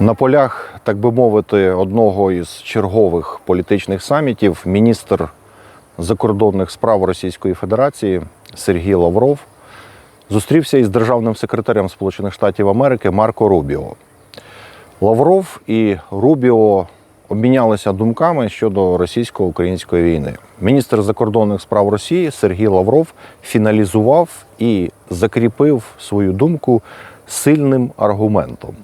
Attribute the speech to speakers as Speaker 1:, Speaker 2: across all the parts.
Speaker 1: На полях, так би мовити, одного із чергових політичних самітів міністр закордонних справ Російської Федерації Сергій Лавров зустрівся із державним секретарем Сполучених Штатів Америки Марко Рубіо. Лавров і Рубіо обмінялися думками щодо російсько-української війни. Міністр закордонних справ Росії Сергій Лавров фіналізував і закріпив свою думку сильним аргументом.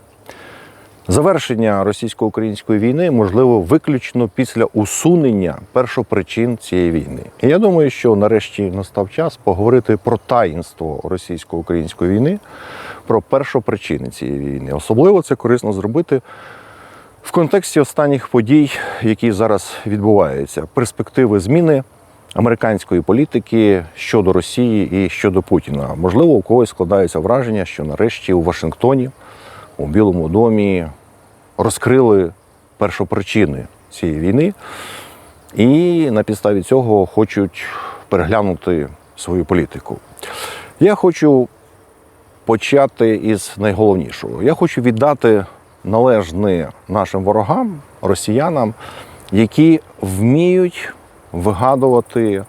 Speaker 1: Завершення російсько-української війни можливо виключно після усунення першопричин цієї війни. І я думаю, що нарешті настав час поговорити про таїнство російсько-української війни, про першопричини цієї війни. Особливо це корисно зробити в контексті останніх подій, які зараз відбуваються, перспективи зміни американської політики щодо Росії і щодо Путіна. Можливо, у когось складається враження, що нарешті у Вашингтоні у Білому домі розкрили першопричини цієї війни, і на підставі цього хочуть переглянути свою політику. Я хочу почати із найголовнішого. Я хочу віддати належне нашим ворогам, росіянам, які вміють вигадувати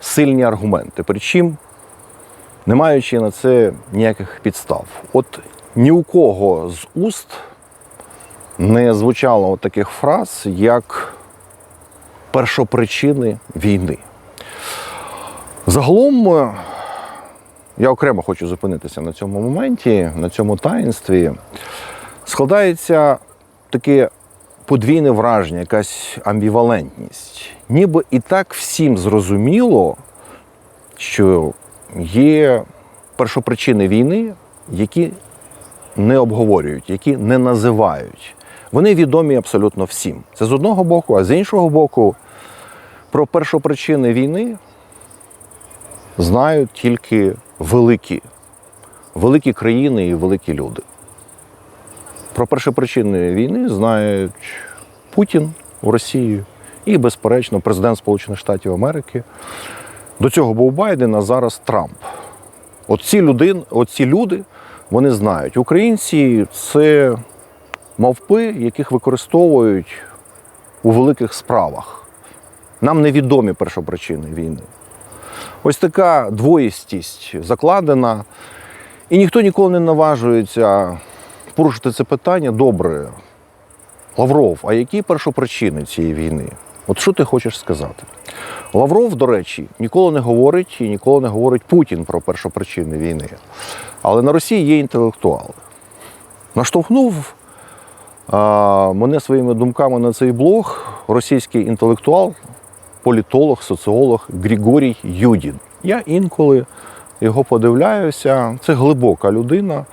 Speaker 1: сильні аргументи. Причому не маючи на це ніяких підстав. От ні у кого з уст не звучало таких фраз, як першопричини війни. Загалом е, я окремо хочу зупинитися на цьому моменті, на цьому таїнстві. Складається таке подвійне враження, якась амбівалентність. Ніби і так всім зрозуміло, що є першопричини війни, які не обговорюють, які не називають. Вони відомі абсолютно всім. Це з одного боку, а з іншого боку, про першопричини війни знають тільки великі, великі країни і великі люди. Про першопричини війни знають Путін в Росії і, безперечно, президент Сполучених Штатів Америки. До цього був Байден, а зараз Трамп. От ці, людин, от ці люди вони знають. Українці це мавпи, яких використовують у великих справах. Нам невідомі першопричини війни. Ось така двоїстість закладена, і ніхто ніколи не наважується порушити це питання. Добре, Лавров, а які першопричини цієї війни? От що ти хочеш сказати? Лавров, до речі, ніколи не говорить і ніколи не говорить Путін про першопричини війни. Але на Росії є інтелектуали. Наштовхнув а, мене своїми думками на цей блог російський інтелектуал, політолог, соціолог Григорій Юдін. Я інколи його подивляюся. Це глибока людина.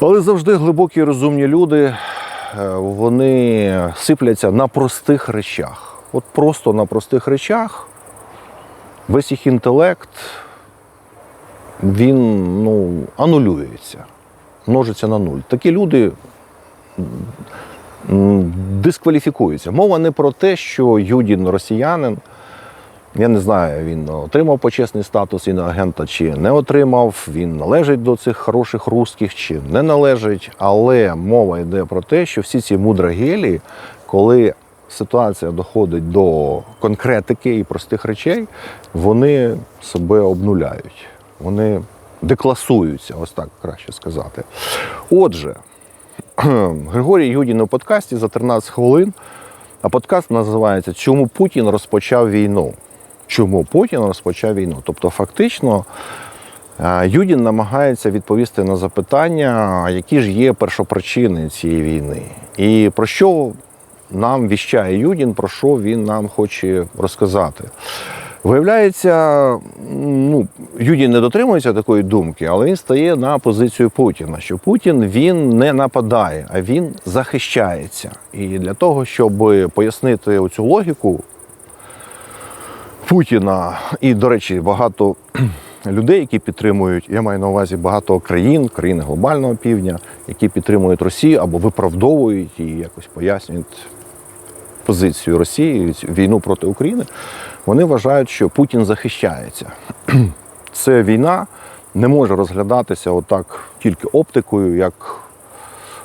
Speaker 1: Але завжди глибокі і розумні люди, вони сипляться на простих речах. От просто на простих речах весь їх інтелект, він ну, анулюється, множиться на нуль. Такі люди дискваліфікуються. Мова не про те, що Юдін росіянин. Я не знаю, він отримав почесний статус іноагента чи не отримав. Він належить до цих хороших русських чи не належить. Але мова йде про те, що всі ці мудрагелі, коли ситуація доходить до конкретики і простих речей, вони себе обнуляють. Вони декласуються, ось так краще сказати. Отже, Григорій Юдін у подкасті за 13 хвилин. А подкаст називається Чому Путін розпочав війну? Чому Путін розпочав війну? Тобто, фактично, е, Юдін намагається відповісти на запитання, які ж є першопричини цієї війни. І про що нам віщає Юдін, про що він нам хоче розказати. Виявляється, ну, Юдін не дотримується такої думки, але він стає на позицію Путіна, що Путін він не нападає, а він захищається. І для того, щоб пояснити цю логіку Путіна, і, до речі, багато людей, які підтримують, я маю на увазі багато країн, країни глобального півдня, які підтримують Росію або виправдовують і якось пояснюють позицію Росії, війну проти України, вони вважають, що Путін захищається. Це війна не може розглядатися отак тільки оптикою, як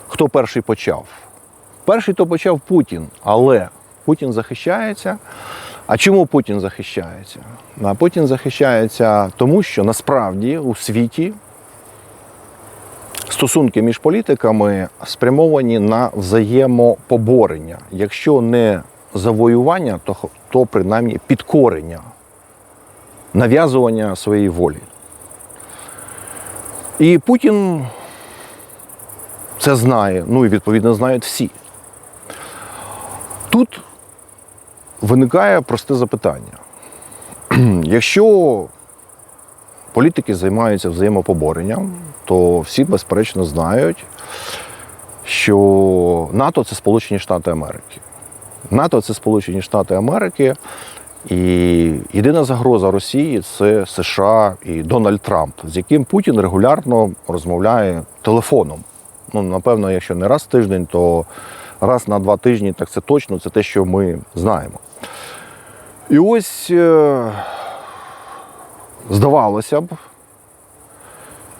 Speaker 1: хто перший почав. Перший то почав Путін, але Путін захищається. А чому Путін захищається? А Путін захищається тому, що насправді у світі стосунки між політиками спрямовані на взаємопоборення. Якщо не завоювання, то, то принаймні підкорення, нав'язування своєї волі. І Путін це знає, ну і відповідно знають всі. Тут виникає просте запитання. Якщо політики займаються взаємопоборенням, то всі безперечно знають, що НАТО це Сполучені Штати Америки. НАТО це Сполучені Штати Америки, і єдина загроза Росії це США і Дональд Трамп, з яким Путін регулярно розмовляє телефоном. Ну, напевно, якщо не раз в тиждень, то раз на два тижні, так це точно, це те, що ми знаємо. І ось е, здавалося б,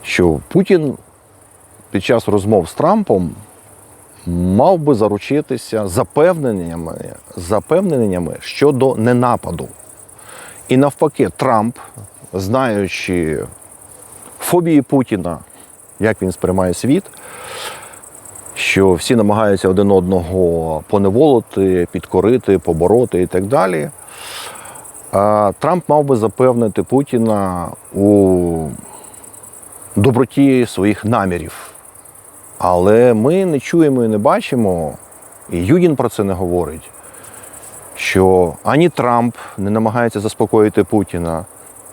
Speaker 1: що Путін під час розмов з Трампом мав би заручитися запевненнями, запевненнями щодо ненападу. І навпаки, Трамп, знаючи фобії Путіна, як він сприймає світ, що всі намагаються один одного поневолити, підкорити, побороти і так далі. Трамп мав би запевнити Путіна у доброті своїх намірів. Але ми не чуємо і не бачимо, і Юдін про це не говорить, що ані Трамп не намагається заспокоїти Путіна,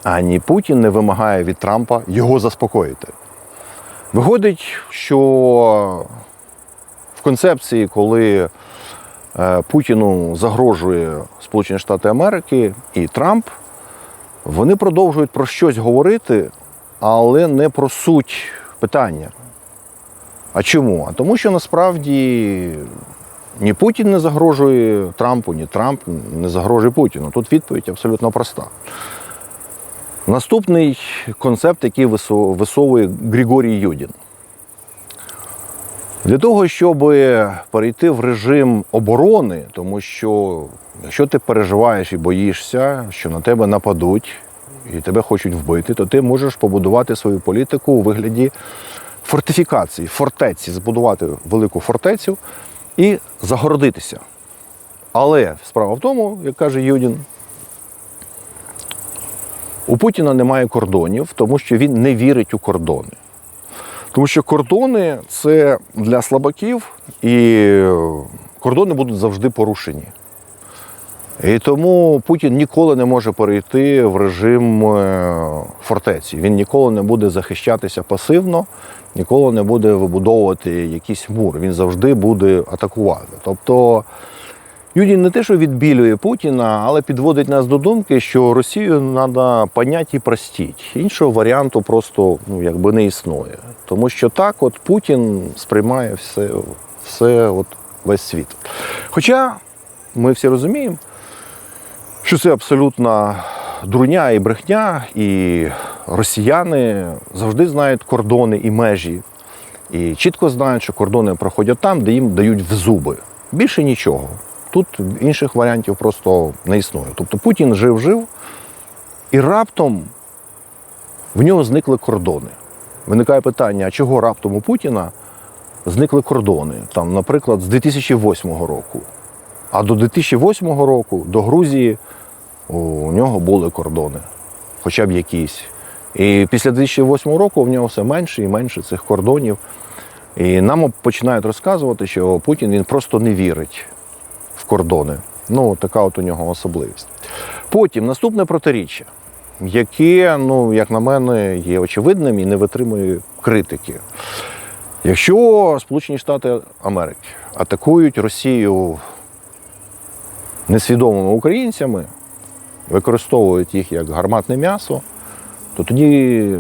Speaker 1: ані Путін не вимагає від Трампа його заспокоїти. Виходить, що в концепції, коли Путіну загрожує Сполучені Штати Америки і Трамп, вони продовжують про щось говорити, але не про суть питання. А чому? А тому, що насправді ні Путін не загрожує Трампу, ні Трамп не загрожує Путіну. Тут відповідь абсолютно проста. Наступний концепт, який висовує Григорій Юдін. Для того, щоб перейти в режим оборони, тому що якщо ти переживаєш і боїшся, що на тебе нападуть і тебе хочуть вбити, то ти можеш побудувати свою політику у вигляді фортифікації, фортеці, збудувати велику фортецю і загородитися. Але справа в тому, як каже Юдін, у Путіна немає кордонів, тому що він не вірить у кордони. Тому що кордони це для слабаків, і кордони будуть завжди порушені. І тому Путін ніколи не може перейти в режим е, фортеці. Він ніколи не буде захищатися пасивно, ніколи не буде вибудовувати якийсь мур. Він завжди буде атакувати. Тобто Юдін не те, що відбілює Путіна, але підводить нас до думки, що Росію треба поняти і простіть. Іншого варіанту просто ну, якби не існує. Тому що так, от Путін сприймає все, все от весь світ. Хоча ми всі розуміємо, що це абсолютна дурня і брехня, і росіяни завжди знають кордони і межі. І чітко знають, що кордони проходять там, де їм дають в зуби. Більше нічого. Тут інших варіантів просто не існує. Тобто Путін жив-жив, і раптом в нього зникли кордони. Виникає питання, а чого раптом у Путіна зникли кордони? Там, наприклад, з 2008 року. А до 2008 року до Грузії у нього були кордони, хоча б якісь. І після 2008 року в нього все менше і менше цих кордонів. І нам починають розказувати, що Путін він просто не вірить кордони. Ну, така от у нього особливість. Потім наступне протиріччя, яке, ну, як на мене, є очевидним і не витримує критики. Якщо Сполучені Штати Америки атакують Росію несвідомими українцями, використовують їх як гарматне м'ясо, то тоді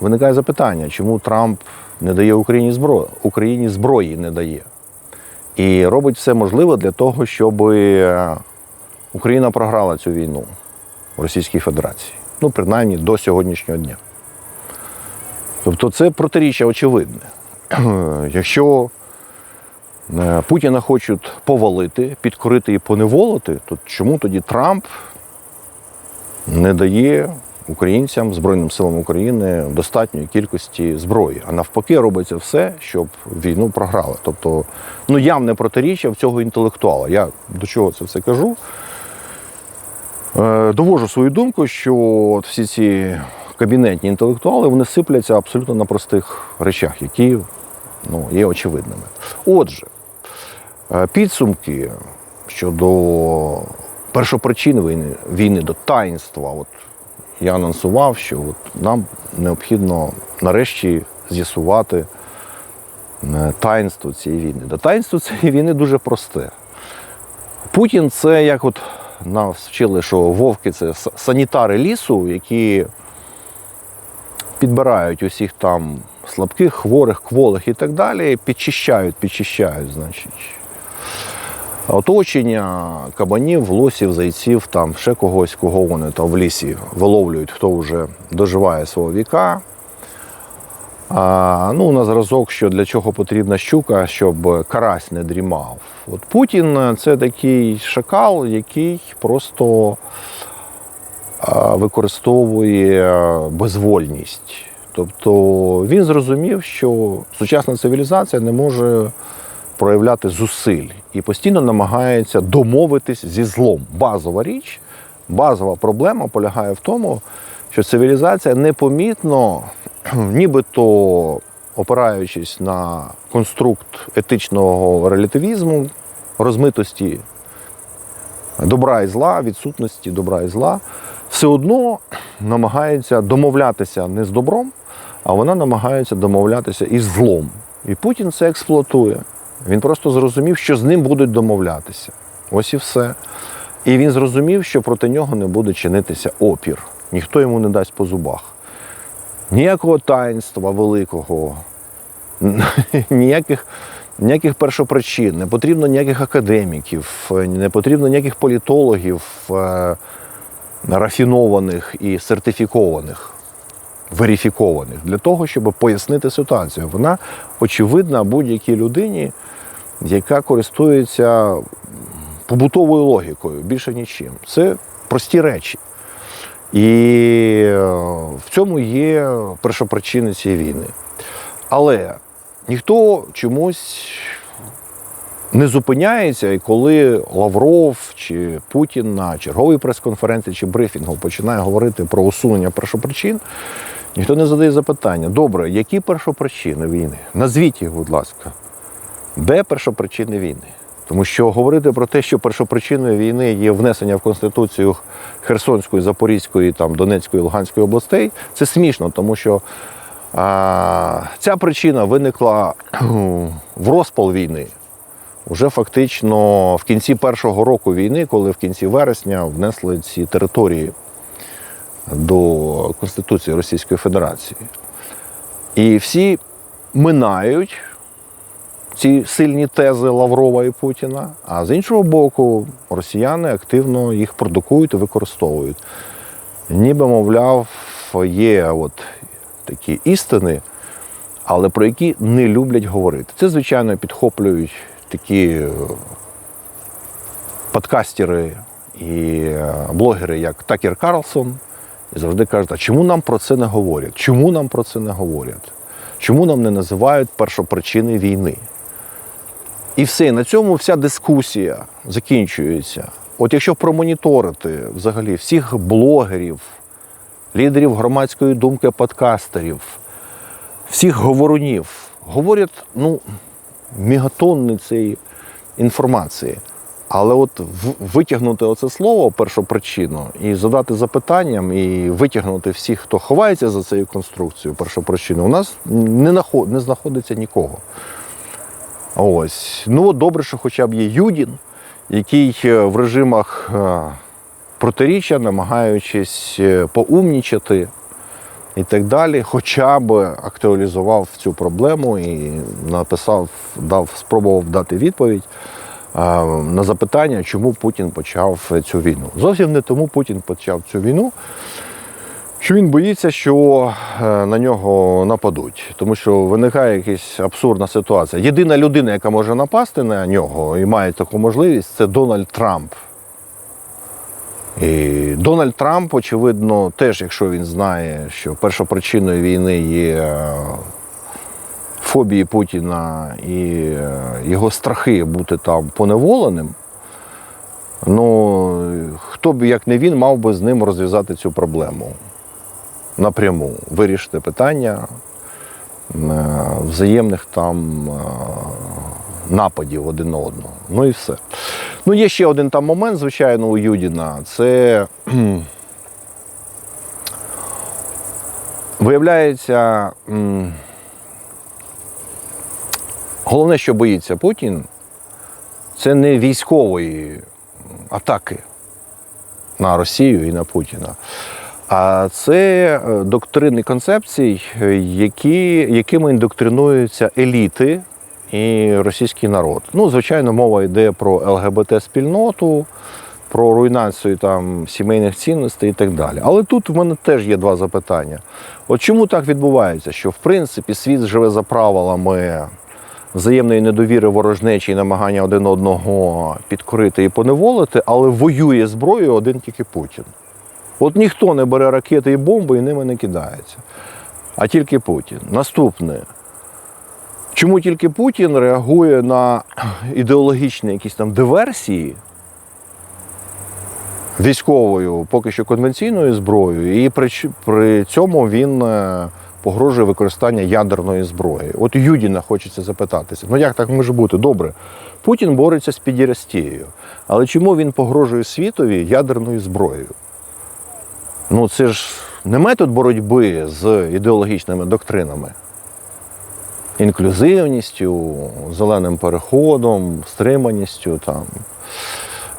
Speaker 1: виникає запитання, чому Трамп не дає Україні зброї, Україні зброї не дає. І робить все можливе для того, щоб е, Україна програла цю війну в Російській Федерації. Ну, принаймні до сьогоднішнього дня. Тобто це протиріччя очевидне. Якщо Е, Путіна хочуть повалити, підкорити і поневолити. То чому тоді Трамп не дає українцям, Збройним силам України достатньої кількості зброї, а навпаки, робиться все, щоб війну програли. Тобто, ну явне протиріччя в цього інтелектуала. Я до чого це все кажу? Е, Довожу свою думку, що от всі ці кабінетні інтелектуали вони сипляться абсолютно на простих речах, які ну, є очевидними. Отже, е, підсумки щодо першопричин війни, війни до таїнства. От я анонсував, що от нам необхідно нарешті з'ясувати е, таїнство цієї війни. До таїнство цієї війни дуже просте. Путін це як от нас вчили, що вовки це санітари лісу, які підбирають усіх там слабких, хворих, кволих і так далі, підчищають, підчищають, значить. Оточення кабанів, лосів, зайців, там ще когось, кого вони там в лісі виловлюють, хто вже доживає свого віка. А, ну, на зразок, що для чого потрібна щука, щоб карась не дрімав. От Путін це такий шакал, який просто використовує безвольність. Тобто він зрозумів, що сучасна цивілізація не може проявляти зусиль і постійно намагається домовитись зі злом. Базова річ, базова проблема полягає в тому, що цивілізація непомітно, нібито опираючись на конструкт етичного релятивізму, розмитості добра і зла, відсутності добра і зла, все одно намагається домовлятися не з добром, а вона намагається домовлятися із злом. І Путін це експлуатує. Він просто зрозумів, що з ним будуть домовлятися. Ось і все. І він зрозумів, що проти нього не буде чинитися опір. Ніхто йому не дасть по зубах. Ніякого таїнства великого, ніяких, ніяких першопричин, не потрібно ніяких академіків, не потрібно ніяких політологів е, рафінованих і сертифікованих, верифікованих для того, щоб пояснити ситуацію. Вона очевидна будь-якій людині, яка користується побутовою логікою, більше нічим. Це прості речі. І е, в цьому є першопричини цієї війни. Але ніхто чомусь не зупиняється, і коли Лавров чи Путін на черговій прес-конференції чи брифінгу починає говорити про усунення першопричин, ніхто не задає запитання: добре, які першопричини війни? Назвіть їх, будь ласка. Де першопричини війни? Тому що говорити про те, що першопричиною війни є внесення в Конституцію Херсонської, Запорізької, там, Донецької, Луганської областей, це смішно, тому що а, ця причина виникла в розпал війни. Уже фактично в кінці першого року війни, коли в кінці вересня внесли ці території до Конституції Російської Федерації. І всі минають ці сильні тези Лаврова і Путіна, а з іншого боку, росіяни активно їх продукують і використовують. Ніби, мовляв, є от такі істини, але про які не люблять говорити. Це, звичайно, підхоплюють такі е, подкастери і е, блогери, як Такер Карлсон, і завжди кажуть, а чому нам про це не говорять? Чому нам про це не говорять? Чому нам не називають першопричини війни? І все, на цьому вся дискусія закінчується. От якщо промоніторити взагалі всіх блогерів, лідерів громадської думки, подкастерів, всіх говорунів, говорять ну, мегатонни цієї інформації. Але от витягнути оце слово першопричину і задати запитанням, і витягнути всіх, хто ховається за цією конструкцією першопричину, у нас не, нахо- не знаходиться нікого. Ось. Ну, добре, що хоча б є Юдін, який е, в режимах е, протиріччя, намагаючись е, поумнічати і так далі, хоча б актуалізував цю проблему і написав, дав, спробував дати відповідь на запитання, чому Путін почав цю війну. Зовсім не тому Путін почав цю війну, що він боїться, що е, на нього нападуть, тому що виникає якась абсурдна ситуація. Єдина людина, яка може напасти на нього і має таку можливість, це Дональд Трамп. І Дональд Трамп, очевидно, теж, якщо він знає, що першопричиною війни є е, фобії Путіна і е, його страхи бути там поневоленим, ну хто б як не він мав би з ним розв'язати цю проблему напряму, вирішити питання е, взаємних там е, нападів один одного. Ну і все. Ну, є ще один там момент, звичайно, у Юдіна. Це виявляється, головне, що боїться Путін, це не військової атаки на Росію і на Путіна. А це е, доктрини концепцій, е, які, якими індоктринуються еліти і російський народ. Ну, звичайно, мова йде про ЛГБТ-спільноту, про руйнацію там сімейних цінностей і так далі. Але тут в мене теж є два запитання. От чому так відбувається, що в принципі світ живе за правилами взаємної недовіри, ворожнечі і намагання один одного підкорити і поневолити, але воює зброєю один тільки Путін. От ніхто не бере ракети і бомби і ними не кидається. А тільки Путін. Наступне. Чому тільки Путін реагує на ідеологічні якісь там диверсії військовою, поки що конвенційною зброєю, і при, при цьому він е, погрожує використання ядерної зброї. От Юдіна хочеться запитатися: ну як так може бути? Добре, Путін бореться з підірастією, але чому він погрожує світові ядерною зброєю? Ну, це ж не метод боротьби з ідеологічними доктринами. Інклюзивністю, зеленим переходом, стриманістю, там,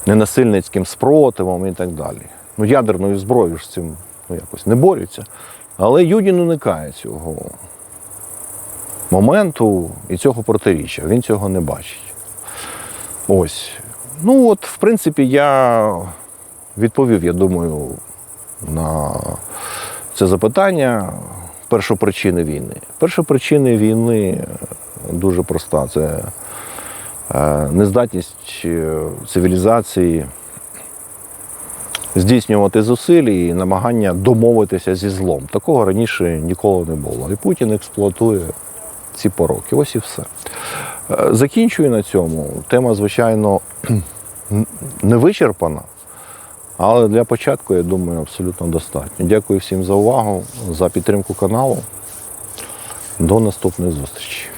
Speaker 1: ненасильницьким спротивом і так далі. Ну, ядерною зброєю ж з цим ну, якось не борються. Але Юдін уникає цього моменту і цього протиріччя. Він цього не бачить. Ось. Ну, от, в принципі, я відповів, я думаю, на це запитання першопричини війни. Першопричини війни дуже проста. Це е, нездатність е, цивілізації здійснювати зусилля і намагання домовитися зі злом. Такого раніше ніколи не було. І Путін експлуатує ці пороки. Ось і все. Е, Закінчую на цьому. Тема, звичайно, не вичерпана. Але для початку, я думаю, абсолютно достатньо. Дякую всім за увагу, за підтримку каналу. До наступної зустрічі.